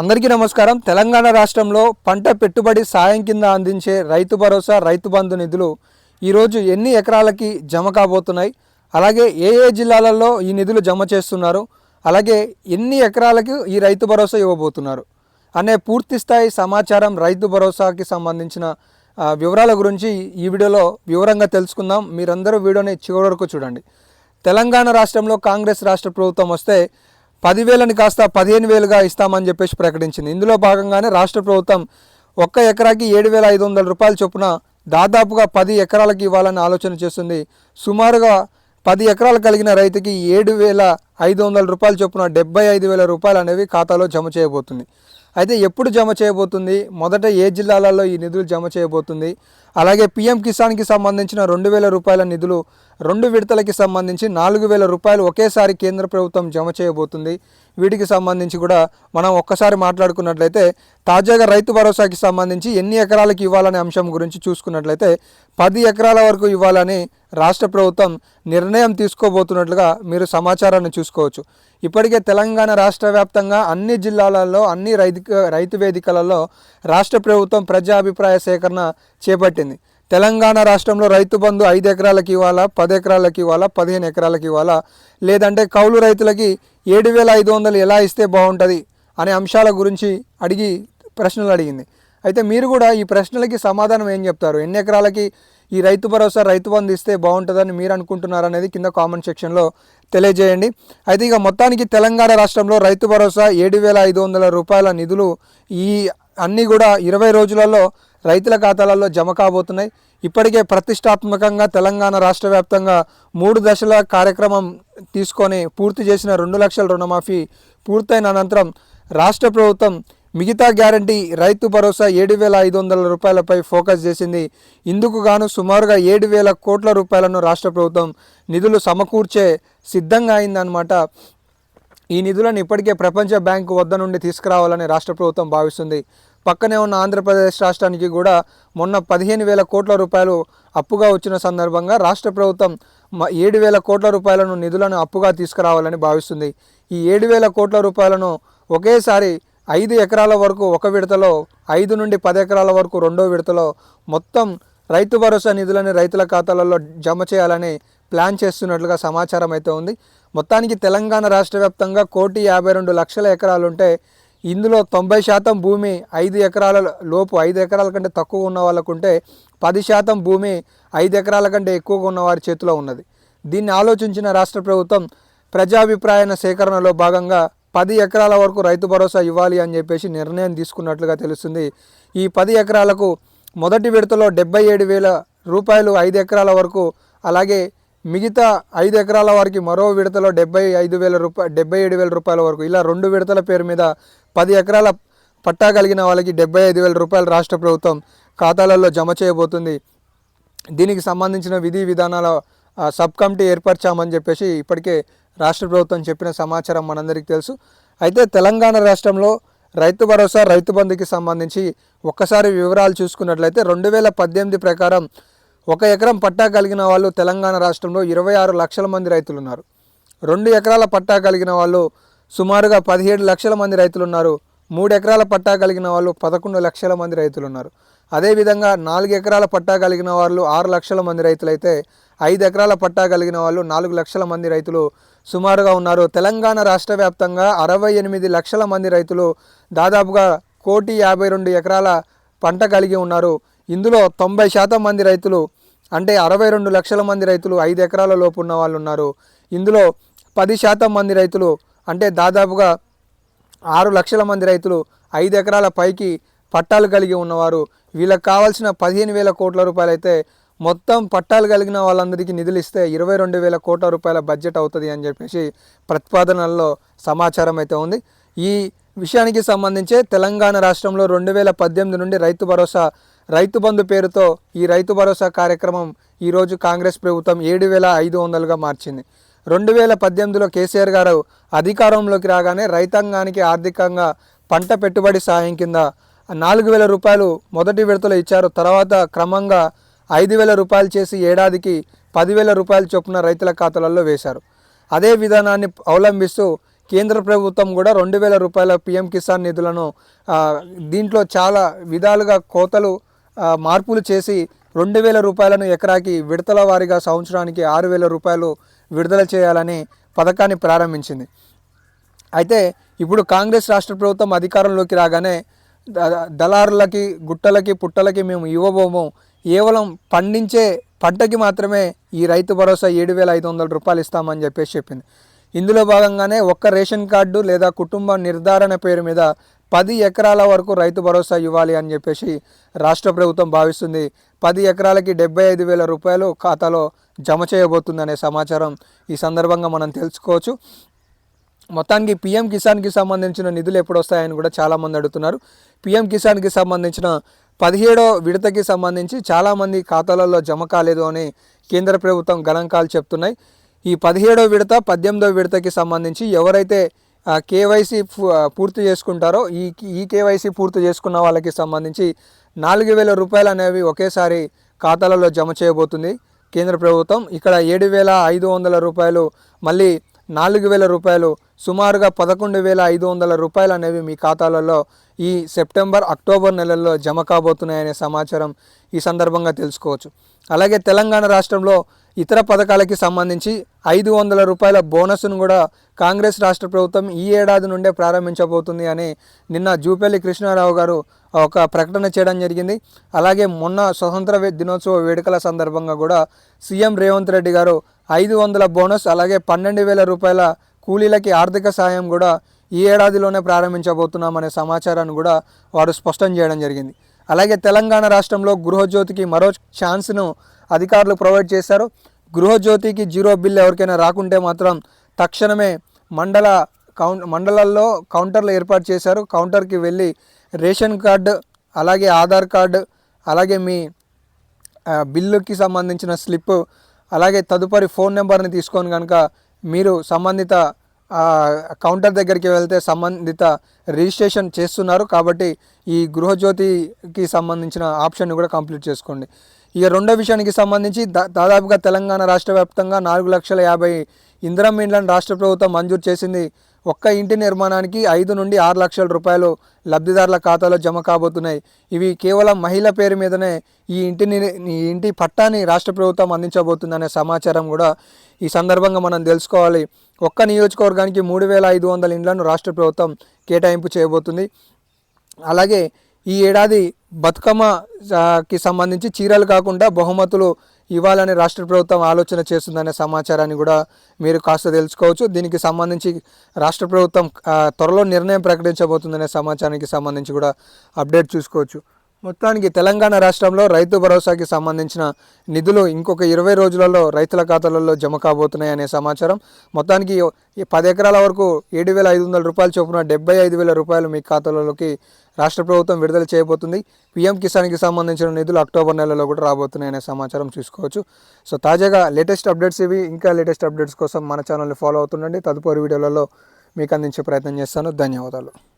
అందరికీ నమస్కారం. తెలంగాణ రాష్ట్రంలో పంట పెట్టుబడి సాయం కింద అందించే రైతు భరోసా రైతు బంధు నిధులు ఈరోజు ఎన్ని ఎకరాలకి జమ కాబోతున్నాయి? అలాగే ఏ ఏ జిల్లాలలో ఈ నిధులు జమ చేస్తున్నారు? అలాగే ఎన్ని ఎకరాలకు ఈ రైతు భరోసా ఇవ్వబోతున్నారు? అనే పూర్తి స్థాయి సమాచారం రైతు భరోసాకి సంబంధించిన వివరాల గురించి ఈ వీడియోలో వివరంగా తెలుసుకుందాం. మీరందరూ వీడియోని చివరి వరకు చూడండి. తెలంగాణ రాష్ట్రంలో కాంగ్రెస్ రాష్ట్ర ప్రభుత్వం వస్తే పదివేలని కాస్త పదిహేను వేలుగా ఇస్తామని చెప్పేసి ప్రకటించింది. ఇందులో భాగంగానే రాష్ట్ర ప్రభుత్వం ఒక్క ఎకరాకి ఏడు వేల ఐదు వందల రూపాయల చొప్పున దాదాపుగా పది ఎకరాలకి ఇవ్వాలని ఆలోచన చేస్తుంది. సుమారుగా పది ఎకరాలు కలిగిన రైతుకి ఏడు వేల ఐదు వందల రూపాయల చొప్పున డెబ్బై ఐదు వేల రూపాయలు అనేవి ఖాతాలో జమ చేయబోతుంది. అయితే ఎప్పుడు జమ చేయబోతుంది? మొదట ఏ జిల్లాలలో ఈ నిధులు జమ చేయబోతుంది? అలాగే పిఎం కిసాన్కి సంబంధించిన రెండు వేల రూపాయల నిధులు రెండు విడతలకి సంబంధించి నాలుగు వేల రూపాయలు ఒకేసారి కేంద్ర ప్రభుత్వం జమ చేయబోతుంది. వీటికి సంబంధించి కూడా మనం ఒక్కసారి మాట్లాడుకున్నట్లయితే తాజాగా రైతు భరోసాకి సంబంధించి ఎన్ని ఎకరాలకు ఇవ్వాలనే అంశం గురించి చూసుకున్నట్లయితే పది ఎకరాల వరకు ఇవ్వాలని రాష్ట్ర ప్రభుత్వం నిర్ణయం తీసుకోబోతున్నట్లుగా మీరు సమాచారాన్ని చూసుకోవచ్చు. ఇప్పటికే తెలంగాణ రాష్ట్ర వ్యాప్తంగా అన్ని జిల్లాలలో అన్ని రైతు రైతు వేదికలలో రాష్ట్ర ప్రభుత్వం ప్రజా అభిప్రాయ సేకరణ చేపట్టింది. తెలంగాణ రాష్ట్రంలో రైతు బంధు ఐదు ఎకరాలకి ఇవ్వాలా పది ఎకరాలకి ఇవ్వాలా పదిహేను ఎకరాలకి ఇవ్వాలా? లేదంటే కౌలు రైతులకి ఏడు వేల ఐదు వందలు ఎలా ఇస్తే బాగుంటుంది అనే అంశాల గురించి అడిగి ప్రశ్నలు అడిగింది. అయితే మీరు కూడా ఈ ప్రశ్నలకి సమాధానం ఏం చెప్తారు? ఎన్ని ఎకరాలకి ఈ రైతు భరోసా రైతు బంధు ఇస్తే బాగుంటుందని మీరు అనుకుంటున్నారు అనేది కింద కామెంట్ సెక్షన్లో తెలియజేయండి. అయితే ఇక మొత్తానికి తెలంగాణ రాష్ట్రంలో రైతు భరోసా ఏడు వేల ఐదు వందల రూపాయల నిధులు ఈ అన్నీ కూడా ఇరవై రోజులలో రైతుల ఖాతాలలో జమ కాబోతున్నాయి. ఇప్పటికే ప్రతిష్టాత్మకంగా తెలంగాణ రాష్ట్ర వ్యాప్తంగా మూడు దశల కార్యక్రమం తీసుకొని పూర్తి చేసిన రెండు లక్షల రుణమాఫీ పూర్తయిన అనంతరం రాష్ట్ర ప్రభుత్వం మిగతా గ్యారంటీ రైతు భరోసా ఏడు వేల ఐదు వందల రూపాయలపై ఫోకస్ చేసింది. ఇందుకు గాను సుమారుగా ఏడు వేల కోట్ల రూపాయలను రాష్ట్ర ప్రభుత్వం నిధులు సమకూర్చే సిద్ధంగా అయిందన్నమాట. ఈ నిధులను ఇప్పటికే ప్రపంచ బ్యాంకు వద్ద నుండి తీసుకురావాలని రాష్ట్ర ప్రభుత్వం భావిస్తుంది. పక్కనే ఉన్న ఆంధ్రప్రదేశ్ రాష్ట్రానికి కూడా మొన్న పదిహేను వేల కోట్ల రూపాయలు అప్పుగా వచ్చిన సందర్భంగా రాష్ట్ర ప్రభుత్వం ఏడు వేల కోట్ల రూపాయలను నిధులను అప్పుగా తీసుకురావాలని భావిస్తుంది. ఈ ఏడు వేల కోట్ల రూపాయలను ఒకేసారి ఐదు ఎకరాల వరకు ఒక విడతలో ఐదు నుండి పది ఎకరాల వరకు రెండో విడతలో మొత్తం రైతు భరోసా నిధులని రైతుల ఖాతాలలో జమ చేయాలని ప్లాన్ చేస్తున్నట్లుగా సమాచారం అయితే ఉంది. మొత్తానికి తెలంగాణ రాష్ట్ర వ్యాప్తంగా కోటి యాభై రెండు లక్షల ఎకరాలు ఉంటే ఇందులో తొంభై శాతం భూమి ఐదు ఎకరాల లోపు ఐదు ఎకరాల కంటే తక్కువ ఉన్న వాళ్ళకుంటే పది శాతం భూమి ఐదు ఎకరాల కంటే ఎక్కువగా ఉన్న వారి చేతిలో ఉన్నది. దీన్ని ఆలోచించిన రాష్ట్ర ప్రభుత్వం ప్రజాభిప్రాయాల సేకరణలో భాగంగా పది ఎకరాల వరకు రైతు భరోసా ఇవ్వాలి అని చెప్పేసి నిర్ణయం తీసుకున్నట్లుగా తెలుస్తుంది. ఈ పది ఎకరాలకు మొదటి విడతలో డెబ్బై ఏడు వేల రూపాయలు ఐదు ఎకరాల వరకు అలాగే మిగతా ఐదు ఎకరాల వారికి మరో విడతలో డెబ్బై ఐదు వేల రూపాయ డెబ్బై ఏడు వేల రూపాయల వరకు ఇలా రెండు విడతల పేరు మీద పది ఎకరాల పట్టా కలిగిన వాళ్ళకి డెబ్బై ఐదు వేల రూపాయలు రాష్ట్ర ప్రభుత్వం ఖాతాలలో జమ చేయబోతుంది. దీనికి సంబంధించిన విధి విధానాల సబ్ కమిటీ ఏర్పరచామని చెప్పేసి ఇప్పటికే రాష్ట్ర ప్రభుత్వం చెప్పిన సమాచారం మనందరికీ తెలుసు. అయితే తెలంగాణ రాష్ట్రంలో రైతు భరోసా రైతు బంధుకి సంబంధించి ఒక్కసారి వివరాలు చూసుకున్నట్లయితే రెండు వేల పద్దెనిమిది ప్రకారం ఒక ఎకరం పట్టా కలిగిన వాళ్ళు తెలంగాణ రాష్ట్రంలో ఇరవై ఆరు లక్షల మంది రైతులు ఉన్నారు రెండు ఎకరాల పట్టా కలిగిన వాళ్ళు సుమారుగా పదిహేడు లక్షల మంది రైతులు ఉన్నారు మూడు ఎకరాల పట్టా కలిగిన వాళ్ళు పదకొండు లక్షల మంది రైతులు ఉన్నారు అదేవిధంగా నాలుగు ఎకరాల పట్టా కలిగిన వాళ్ళు ఆరు లక్షల మంది రైతులైతే ఐదు ఎకరాల పట్టా కలిగిన వాళ్ళు నాలుగు లక్షల మంది రైతులు సుమారుగా ఉన్నారు. తెలంగాణ రాష్ట్ర వ్యాప్తంగా అరవై ఎనిమిది లక్షల మంది రైతులు దాదాపుగా కోటి యాభై రెండు ఎకరాల పంట కలిగి ఉన్నారు. ఇందులో తొంభై శాతం మంది రైతులు అంటే అరవై రెండు లక్షల మంది రైతులు ఐదు ఎకరాల లోపు ఉన్న వాళ్ళు ఉన్నారు. ఇందులో పది శాతం మంది రైతులు అంటే దాదాపుగా ఆరు లక్షల మంది రైతులు ఐదు ఎకరాల పైకి పట్టాలు కలిగి ఉన్నవారు. వీళ్ళకి కావాల్సిన పదిహేను వేల కోట్ల రూపాయలు అయితే మొత్తం పట్టాలు కలిగిన వాళ్ళందరికీ నిధులు ఇస్తే ఇరవై రెండు వేల కోట్ల రూపాయల బడ్జెట్ అవుతుంది అని చెప్పేసి ప్రతిపాదనల్లో సమాచారం అయితే ఉంది. ఈ విషయానికి సంబంధించే తెలంగాణ రాష్ట్రంలో రెండు వేల పద్దెనిమిది నుండి రైతు భరోసా రైతు బంధు పేరుతో ఈ రైతు భరోసా కార్యక్రమం ఈరోజు కాంగ్రెస్ ప్రభుత్వం ఏడు వేల ఐదు వందలుగా మార్చింది. రెండు వేల పద్దెనిమిదిలో కేసీఆర్ గారు అధికారంలోకి రాగానే రైతాంగానికి ఆర్థికంగా పంట పెట్టుబడి సాయం కింద నాలుగు వేల రూపాయలు మొదటి విడతలో ఇచ్చారు. తర్వాత క్రమంగా ఐదు వేల రూపాయలు చేసి ఏడాదికి పదివేల రూపాయల చొప్పున రైతుల ఖాతాలలో వేశారు. అదే విధానాన్ని అవలంబిస్తూ కేంద్ర ప్రభుత్వం కూడా రెండు వేల రూపాయల పిఎం కిసాన్ నిధులను దీంట్లో చాలా విధాలుగా కోతలు మార్పులు చేసి రెండు వేల రూపాయలను ఎకరాకి విడతల వారీగా సంవత్సరానికి ఆరు వేల రూపాయలు విడుదల చేయాలని పథకాన్ని ప్రారంభించింది. అయితే ఇప్పుడు కాంగ్రెస్ రాష్ట్ర ప్రభుత్వం అధికారంలోకి రాగానే దళారులకి గుట్టలకి పుట్టలకి మేము ఇవ్వబోము. కేవలం పండించే పంటకి మాత్రమే ఈ రైతు భరోసా ఏడు వేల ఐదు వందల రూపాయలు ఇస్తామని చెప్పేసి చెప్పింది. ఇందులో భాగంగానే ఒక్క రేషన్ కార్డు లేదా కుటుంబ నిర్ధారణ పేరు మీద పది ఎకరాల వరకు రైతు భరోసా ఇవ్వాలి అని చెప్పేసి రాష్ట్ర ప్రభుత్వం భావిస్తుంది. పది ఎకరాలకి డెబ్బై ఐదు వేల రూపాయలు ఖాతాలో జమ చేయబోతుందనే సమాచారం ఈ సందర్భంగా మనం తెలుసుకోవచ్చు. మొత్తానికి పిఎం కిసాన్కి సంబంధించిన నిధులు ఎప్పుడు వస్తాయని కూడా చాలామంది అడుగుతున్నారు. పిఎం కిసాన్కి సంబంధించిన పదిహేడో విడతకి సంబంధించి చాలామంది ఖాతాలలో జమ కాలేదు అని కేంద్ర ప్రభుత్వం గణాంకాలు చెప్తున్నాయి. ఈ పదిహేడో విడత పద్దెనిమిదో విడతకి సంబంధించి ఎవరైతే కేవైసీ పూర్తి చేసుకుంటారో ఈ ఈ కేవైసీ పూర్తి చేసుకున్న వాళ్ళకి సంబంధించి నాలుగు వేల రూపాయలు అనేవి ఒకేసారి ఖాతాలలో జమ చేయబోతుంది. కేంద్ర ప్రభుత్వం ఇక్కడ ఏడు వేల ఐదు వందల రూపాయలు మళ్ళీ నాలుగు వేల రూపాయలు సుమారుగా పదకొండు వేల ఐదు వందల రూపాయలు అనేవి మీ ఖాతాలలో ఈ సెప్టెంబర్ అక్టోబర్ నెలల్లో జమ కాబోతున్నాయనే సమాచారం ఈ సందర్భంగా తెలుసుకోవచ్చు. అలాగే తెలంగాణ రాష్ట్రంలో ఇతర పథకాలకి సంబంధించి ఐదు వందల రూపాయల బోనస్ను కూడా కాంగ్రెస్ రాష్ట్ర ప్రభుత్వం ఈ ఏడాది నుండే ప్రారంభించబోతుంది అని నిన్న జూపల్లి కృష్ణారావు గారు ఒక ప్రకటన చేయడం జరిగింది. అలాగే మొన్న స్వతంత్ర దినోత్సవ వేడుకల సందర్భంగా కూడా సీఎం రేవంత్ రెడ్డి గారు ఐదు వందల బోనస్ అలాగే పన్నెండు వేల రూపాయల కూలీలకి ఆర్థిక సాయం కూడా ఈ ఏడాదిలోనే ప్రారంభించబోతున్నామనే సమాచారాన్ని కూడా వారు స్పష్టం చేయడం జరిగింది. అలాగే తెలంగాణ రాష్ట్రంలో గృహజ్యోతికి మరో ఛాన్స్ను అధికారులు ప్రొవైడ్ చేశారు. గృహజ్యోతికి జీరో బిల్ ఎవరికైనా రాకుంటే మాత్రం తక్షణమే మండల కౌం మండలాల్లో కౌంటర్లు ఏర్పాటు చేశారు. కౌంటర్కి వెళ్ళి రేషన్ కార్డు అలాగే ఆధార్ కార్డు అలాగే మీ బిల్లుకి సంబంధించిన స్లిప్ అలాగే తదుపరి ఫోన్ నెంబర్ని తీసుకొని కనుక మీరు సంబంధిత కౌంటర్ దగ్గరికి వెళ్తే సంబంధిత రిజిస్ట్రేషన్ చేస్తున్నారు. కాబట్టి ఈ గృహజ్యోతికి సంబంధించిన ఆప్షన్ని కూడా కంప్లీట్ చేసుకోండి. ఇక రెండో విషయానికి సంబంధించి దాదాపుగా తెలంగాణ రాష్ట్ర వ్యాప్తంగా నాలుగు లక్షల యాభై ఇందిరం ఇండ్లను రాష్ట్ర ప్రభుత్వం మంజూరు చేసింది. ఒక్క ఇంటి నిర్మాణానికి ఐదు నుండి ఆరు లక్షల రూపాయలు లబ్ధిదారుల ఖాతాలో జమ కాబోతున్నాయి. ఇవి కేవలం మహిళ పేరు మీదనే ఈ ఇంటిని ఈ ఇంటి పట్టాని రాష్ట్ర ప్రభుత్వం అందించబోతుందనే సమాచారం కూడా ఈ సందర్భంగా మనం తెలుసుకోవాలి. ఒక్క నియోజకవర్గానికి మూడు వేల ఐదు వందల ఇండ్లను రాష్ట్ర ప్రభుత్వం కేటాయింపు చేయబోతుంది. అలాగే ఈ ఏడాది బతుకమ్మకి సంబంధించి చీరలు కాకుండా బహుమతులు ఇవ్వాలని రాష్ట్ర ప్రభుత్వం ఆలోచన చేస్తుందనే సమాచారాన్ని కూడా మీరు కాస్త తెలుసుకోవచ్చు. దీనికి సంబంధించి రాష్ట్ర ప్రభుత్వం త్వరలో నిర్ణయం ప్రకటించబోతుందనే సమాచారానికి సంబంధించి కూడా అప్డేట్ చూసుకోవచ్చు. మొత్తానికి తెలంగాణ రాష్ట్రంలో రైతు భరోసాకి సంబంధించిన నిధులు ఇంకొక ఇరవై రోజులలో రైతుల ఖాతాలలో జమ కాబోతున్నాయనే సమాచారం. మొత్తానికి పది ఎకరాల వరకు ఏడు వేల ఐదు వందల రూపాయలు చొప్పున డెబ్బై ఐదు వేల రూపాయలు మీ ఖాతాలలోకి రాష్ట్ర ప్రభుత్వం విడుదల చేయబోతుంది. పీఎం కిసాన్కి సంబంధించిన నిధులు అక్టోబర్ నెలలో కూడా రాబోతున్నాయనే సమాచారం చూసుకోవచ్చు. సో తాజాగా లేటెస్ట్ అప్డేట్స్ ఇవి. ఇంకా లేటెస్ట్ అప్డేట్స్ కోసం మన ఛానల్ని ఫాలో అవుతుండండి. తదుపరి వీడియోలలో మీకు అందించే ప్రయత్నం చేస్తాను. ధన్యవాదాలు.